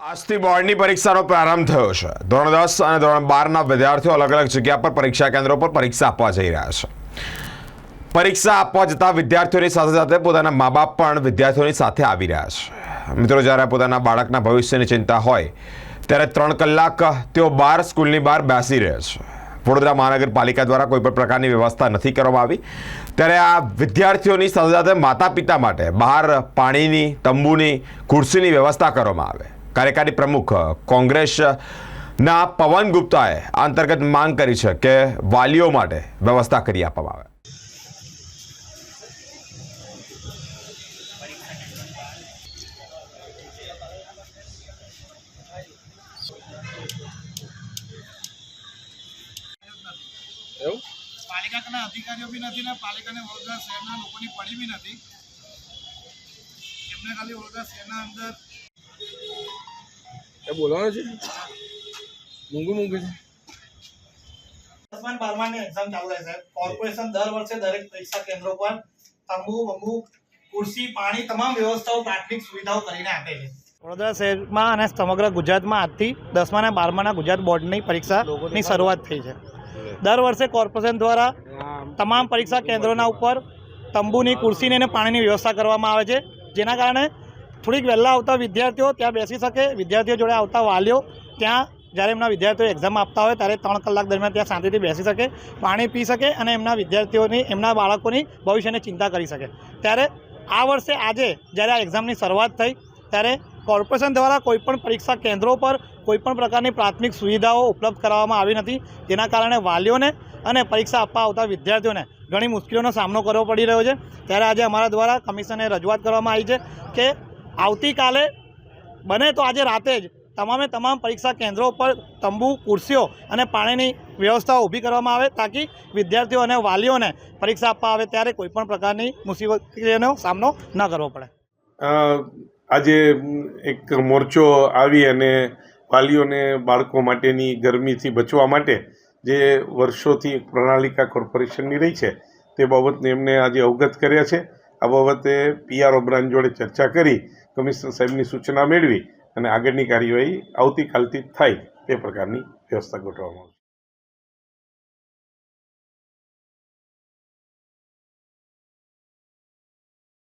આજથી બોર્ડની પરીક્ષાનો પ્રારંભ થયો છે. ધોરણ દસ અને ધોરણ બારના વિદ્યાર્થીઓ અલગ અલગ જગ્યા પર પરીક્ષા કેન્દ્રો પર પરીક્ષા આપવા જઈ રહ્યા છે. પરીક્ષા આપવા જતા વિદ્યાર્થીઓની સાથે સાથે પોતાના મા બાપ પણ વિદ્યાર્થીઓની સાથે આવી રહ્યા છે. મિત્રો, જ્યારે પોતાના બાળકના ભવિષ્યની ચિંતા હોય, ત્યારે ત્રણ કલાક તેઓ બહાર સ્કૂલની બહાર બેસી રહે છે. વડોદરા મહાનગરપાલિકા દ્વારા કોઈ પણ પ્રકારની વ્યવસ્થા નથી કરવામાં આવી. ત્યારે આ વિદ્યાર્થીઓની સાથે સાથે માતા પિતા માટે બહાર પાણીની, તંબુની, ખુરશીની વ્યવસ્થા કરવામાં આવે. કાર્યકારી પ્રમુખ કોંગ્રેસના પવન ગુપ્તાએ આ અંતર્ગત માંગ કરી છે કે વાલીઓ માટે વ્યવસ્થા કરી આપવામાં આવે. એવું? પાલિકાના અધિકારીઓ બી નથી ને પાલિકાને વડોદરા શહેરના લોકોની પડી બી નથી. એમને ખાલી વડોદરા શહેરના અંદર એ બોલવાનું છે? મૂંગું મૂંગું છે. દસમા બારમાની એક્ઝામ ચાલુ રહેશે. કોર્પોરેશન દર વર્ષે દરેક પરીક્ષા કેન્દ્રો પર તંબુ બંબુ ખુરશી પાણી તમામ વ્યવસ્થાઓ પ્રાથમિક સુવિધાઓ કરીને આપે છે. વડોદરા શહેરમાં અને સમગ્ર ગુજરાતમાં આજથી દસમા અને બારમાના ગુજરાત બોર્ડની પરીક્ષાની શરૂઆત થઈ છે. દર વર્ષે કોર્પોરેશન દ્વારા તમામ પરીક્ષા કેન્દ્રોના ઉપર તંબુની ખુરશીની અને પાણીની વ્યવસ્થા કરવામાં આવે છે. જેના કારણે થોડીક વહેલા આવતા વિદ્યાર્થીઓ ત્યાં બેસી શકે. વિદ્યાર્થીઓ જોડે આવતા વાલીઓ ત્યાં જ્યારે એમના વિદ્યાર્થીઓ એક્ઝામ આપતા હોય ત્યારે ત્રણ કલાક દરમિયાન ત્યાં શાંતિથી બેસી શકે, પાણી પી શકે અને એમના વિદ્યાર્થીઓની, એમના બાળકોની ભવિષ્યની ચિંતા કરી શકે. ત્યારે આ વર્ષે આજે જ્યારે આ એક્ઝામની શરૂઆત થઈ, ત્યારે કોર્પોરેશન દ્વારા કોઈપણ પરીક્ષા કેન્દ્રો પર કોઈપણ પ્રકારની પ્રાથમિક સુવિધાઓ ઉપલબ્ધ કરાવવામાં આવી નથી. જેના કારણે વાલીઓને અને પરીક્ષા આપવા આવતા વિદ્યાર્થીઓને ઘણી મુશ્કેલીઓનો સામનો કરવો પડી રહ્યો છે. ત્યારે આજે અમારા દ્વારા કમિશનને રજૂઆત કરવામાં આવી છે કે આવતીકાલે બને તો આજે રાતે જ તમામે તમામ પરીક્ષા કેન્દ્રો પર તંબુ ખુરશીઓ અને પાણીની વ્યવસ્થાઓ ઊભી કરવામાં આવે તાકી વિદ્યાર્થીઓ અને વાલીઓને પરીક્ષા આપવા આવે ત્યારે કોઈપણ પ્રકારની મુસીબતીનો સામનો ન કરવો પડે. આજે એક મોરચો આવી અને વાલીઓને બાળકો માટેની ગરમીથી બચવા માટે જે વર્ષોથી પ્રણાલિકા કોર્પોરેશનની રહી છે તે બાબતને એમને આજે અવગત કર્યા છે. આ બાબતે પીઆરઓ બ્રાન્ચ જોડે ચર્ચા કરી, કમિશનર સાહેબની સૂચના મેળવી અને આગળની કાર્યવાહી આવતીકાલથી થાય તે પ્રકારની વ્યવસ્થા ગોઠવવામાં આવશે.